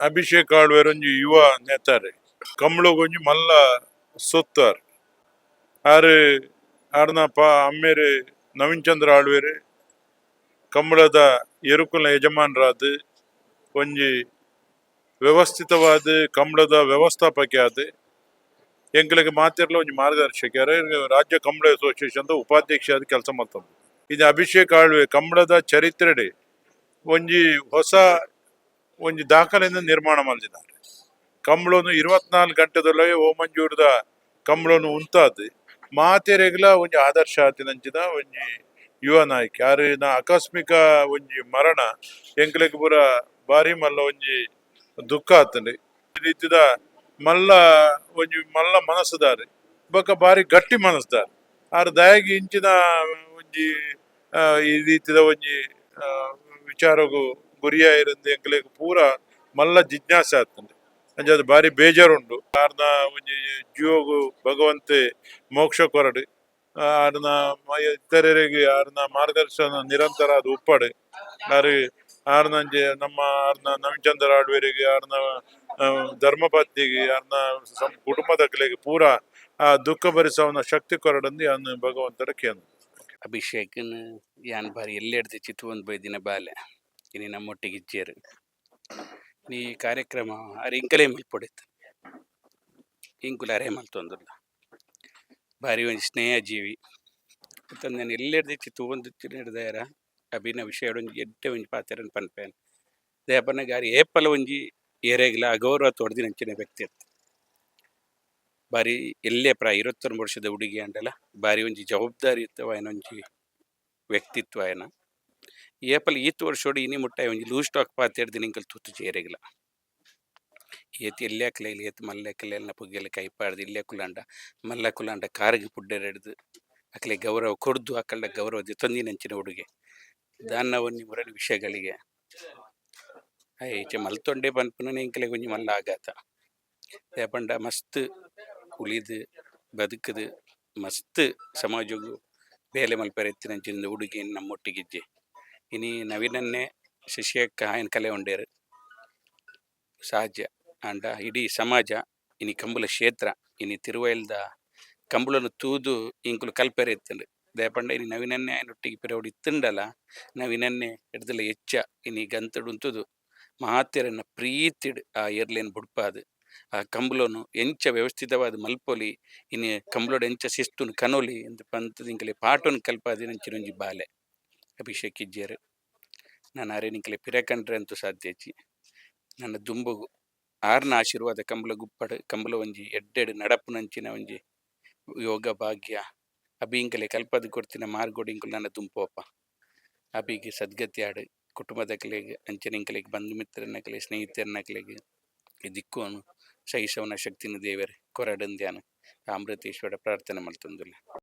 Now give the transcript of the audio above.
ಅಭಿಷೇಕ್ ಆಳ್ವೇರ್ ಒಂಜಿ ಯುವ ನೇತಾರೆ. ಕಮ್ಳಗ್ ಒಂಜಿ ಮಲ್ಲ ಸೊತ್ತಾರ್. ಆರು ಆರ್ನ ಪ ಅಮ್ಮೇರೆ ನವೀನ್ ಚಂದ್ರ ಆಳ್ವೇರ್ ಕಂಬಳದ ಎರುಕುಲ ಯಜಮಾನರಾದ್, ಒಂಜಿ ವ್ಯವಸ್ಥಿತವಾದ ಕಂಬಳದ ವ್ಯವಸ್ಥಾಪಕ ಆದ್ ಎಂಕ್ಲೆಗ್ ಮಾತಿರಲ ಒಂಜಿ ಮಾರ್ಗದರ್ಶಕರ ರಾಜ್ಯ ಕಂಬಳ ಅಸೋಸಿಯೇಷನ್ ಉಪಾಧ್ಯಕ್ಷ ಆದ್ ಕೆಲಸ ಮಲ್ತದ್ದು ಇದು ಅಭಿಷೇಕ್ ಆಳ್ವೆ ಕಂಬಳದ ಚರಿತ್ರೆಡ್ ಒಂಜಿ ಹೊಸ ಒಂಜಿ ದಾಖಲೆಯನ್ನು ನಿರ್ಮಾಣ ಮಾಡಿದ್ದಾರೆ. ಕಂಬಳನು ಇರುವತ್ನಾಲ್ಕು ಗಂಟೆದಲ್ಲೇ ಓಮಂಜೂರ್ದ ಕಂಬಳನು ಉಂತಾದ್ ಮಾತೆರೆಗ್ಲ ಒಂಜಿ ಆದರ್ಶ ಆತಿನಂಚಿನ ಒಂಜಿ ಯುವ ನಾಯಕ. ಯಾರು ನಾ ಆಕಸ್ಮಿಕ ಒಂಜಿ ಮರಣ ಎಂಕ್ಲೆಗ್ ಪೂರ ಬಾರಿ ಮಲ್ಲ ಒಂಜಿ ದುಃಖ ಆತಂಡ್ ಈ ರೀತಿದ ಮಲ್ಲ ಒಂಜಿ ಮಲ್ಲ ಮನಸ್ಸುದಾರ್ ಬೊಕ ಬಾರಿ ಗಟ್ಟಿ ಮನಸ್ಸುದಾರ್ ಆರ್ ದಯಾಗಿ ಇಂಚಿನ ಒಂಜಿ ಈ ರೀತಿದ ಒಂಜಿ ವಿಚಾರಗು ಗುರಿಯಾಯಿರಂದು ಎಂಕ್ಲೆಗ್ ಪೂರ ಮಲ್ಲ ಜಿಜ್ಞಾಸೆ ಆತುಂಡು ಅಂಚಾದ್ ಬಾರಿ ಬೇಜಾರುಂಡು ಆರ್ನ ಒಂಜಿ ಜೀವಗು ಭಗವಂತೆ, ಮೋಕ್ಷ ಕೊರಡು. ಆರ್ನ ಇತರರಿಗೆ ಆರ್ನ ಮಾರ್ಗದರ್ಶನ ನಿರಂತರ ಅದು ಉಪ್ಪಡು. ಆರು ಆರ್ನಂಜೆ ನಮ್ಮ ಆರ್ನ ನವೀನ್ಚಂದ್ರ ಆಡ್ವೇರಿಗೆ ಆರ್ನ ಧರ್ಮ ಧರ್ಮಪತ್ನಿಗೆ, ಆರ್ನ ಸಂ ಕುಟುಂಬದಕ್ಲೆಗೆ ಪೂರ ಆ ದುಃಖ ಭರಿಸವನ ಶಕ್ತಿ ಕೊರಡಂದು ಯಾನ್ ಭಗವಂತರ ಕೇಂದ್ರ. ಅಭಿಷೇಕನ್ ಯಾನ್ ಬಾರಿ ಎಲ್ಲೆಡ್ದು ಚಿತ್ತುವಂದು ಬೈದಿನ ಬಾಲೆ ಇನಿ ನಮ್ಮೊಟ್ಟಿಗೆ ಇಜ್ಜಿಯರು ನೀ ಕಾರ್ಯಕ್ರಮ ಅರೆ ಇಂಕಲೇ ಮಲ್ಪೊಡಿತ್ತು ಇಂಕುಲ ಅರೆ ಮಲ್ತೊಂದುಲ್ಲ ಬಾರಿ ಒಂದು ಸ್ನೇಹ ಜೀವಿ. ಮತ್ತೊಂದು ನಾನು ಎಲ್ಲೆಡ್ದು ಚಿತ್ತು ಒಂದು ಹಿಡ್ದಾರ ಅಭಿನ ವಿಷಯ ಒಂದು ಎಡ್ಡೆ ಒಂಜಿ ಪಾತೆರನ್ ಪನ್ಪೇನ್. ದೇಪನ ಗಾರಿ ಏಪಲ ಒಂಜಿ ಏರೆಗ್ಲ ಅಗೌರವ ತೊಡ್ದಿನ ಅಂಚಿನ ವ್ಯಕ್ತಿ ಇರ್ತ ಬಾರಿ ಎಲ್ಲೇ ಪ್ರಾಯ ಇರುವತ್ತೊಂದು ವರ್ಷದ ಹುಡುಗಿ ಅಂಡಲ್ಲ ಬಾರಿ ಒಂಜಿ ಜವಾಬ್ದಾರಿಯುತವಾಯಿನ ಒಂಜಿ ವ್ಯಕ್ತಿತ್ವ ಆಯನ ಏಪಲ್ ಈತ್ ವರ್ಷೋಡು ಇನಿ ಮುಟ್ಟಾಯ ಒಂಜಿ ಲೂಸ್ ಸ್ಟಾಕ್ ಪಾತೆರ್ದು ನಿಂಕಲ್ ತುತ್ತು ಚೇರೆಗಿಲ್ಲ ಏತ್ ಎಲ್ಲೇ ಇಲ್ಲಿ, ಏತ್ ಮಲ್ಲೆ ಎಲ್ಲ ಪುಗ್ಗೆಲ್ಲ ಕೈ ಪಾಡ್ದು ಇಲ್ಲೇ ಕುಲಾಂಡ, ಮಲ್ಲ ಕುಲಾಂಡ ಕಾರಿಗೆ ಪುಡ್ಡೆರೆಡ್ದು ಅಕ್ಲೆ ಗೌರವ ಕೊಡ್ದು ಅಕ್ಕಳ ಗೌರವ ತಂದಿನಂಚಿನ ಹುಡುಗೆ. ದಾನ್ನ ಒಂಜಿ ಮುರಳಿ ವಿಷಯಗಳಿಗೆ. ಈಚೆ ಮಲ್ತೊಂಡೆ ಪನ್ಪುನ ಇಂಕಲೆ ಒಂಜಿ ಮಲ್ಲ ಆಗಾತ. ಏಪಂಡ ಮಸ್ತ್ ಉಳಿದು ಬದುಕದು ಮಸ್ತ್ ಸಮಾಜಗು ಬೇಲೆ ಮಲ್ಪೆರೆ ಎತ್ತಿನಂಚಿನ ಹುಡುಗಿ ನಮ್ಮೊಟ್ಟಿಗಿಜ್ಜೆ. ಇನಿ ನವೀನನ್ನೇ ಶಿಷ್ಯಕ್ಕೆ ಆಯನ ಕಲೆ ಉಂಡೇರು. ಸಹಜ ಅಂಡ ಇಡೀ ಸಮಾಜ, ಇನಿ ಕಂಬುಲ ಕ್ಷೇತ್ರ, ಇನಿ ತಿರುವಯಲ್ದ ಕಂಬಳನ್ನು ತೂದು ಇಂಕುಲು ಕಲ್ಪೆರೆ ಇತ್ತಂಡು ದಯಪಂಡ ಇನಿ ನವೀನನ್ನೇ ಆಯನ ಒಟ್ಟಿಗೆ ಪಿರವಡು ಇತ್ತಂಡಲ ನವೀನನ್ನೇ ಹಿಡ್ದಲ್ಲ ಹೆಚ್ಚ ಇನಿ ಗಂತಡು ಅಂತದು ಮಹಾತ್ಯರನ್ನ ಪ್ರೀತಿಡ್ ಆ ಏರ್ಲೇನ್ ಬುಡ್ಪಾದು. ಆ ಕಂಬಳನು ಎಂಚ ವ್ಯವಸ್ಥಿತವಾದ ಮಲ್ಪೊಲಿ ಇನ್ನು ಕಂಬಳೋಡು ಎಂಚ ಶಿಸ್ತುನು ಕನೋಲಿ ಅಂತ ಪಂತದಿಂಕಲಿ ಪಾಟೊನ್ ಕಲ್ಪಾದಿ ನಂಚಿನೊಂಜಿ ಬಾಲೆ. ಅಭಿಷೇಕ್ ಇಜ್ಜಿಯರು ನಾನು ಅರೆ ನಿಂಕಲೆ ಪಿರಕಂಡ್ರೆ ಅಂತೂ ಸಾಧ್ಯಚಿ ನನ್ನ ದುಂಬುಗು ಆರ್ನ ಆಶೀರ್ವಾದ, ಕಂಬಳ ಗುಪ್ಪಡು, ಕಂಬಳ ಒಂಜಿ, ಎಡ್ಡೆಡು, ನಡಪು ನಂಚಿನ ಒಂಜಿ ಯೋಗ ಭಾಗ್ಯ ಅಬಿಂಕಲೆ ಕಲ್ಪದ ಕೊಡ್ತಿನ ಮಾರ್ಗೋಡಿಂಕಲು ನನ್ನ ದುಂಪೋಪ ಅಭಿಗೆ ಸದ್ಗತಿ ಆಡು, ಕುಟುಂಬದ ಕಲೆಗೆ ಅಂಚನಿಂಕಲೆಗೆ ಬಂಧು ಮಿತ್ರನಕಲೆ ಸ್ನೇಹಿತರನಕಲೆಗೆ ಈ ದಿಕ್ಕುವನು ಸಹಿಸವನ ಶಕ್ತಿನ ದೇವರೇ, ಕೊರಡಂದ್ಯಾನ. ಅಮೃತೇಶ್ವರ ಪ್ರಾರ್ಥನೆ ಮಾಡ್ತಂದುಲ್ಲ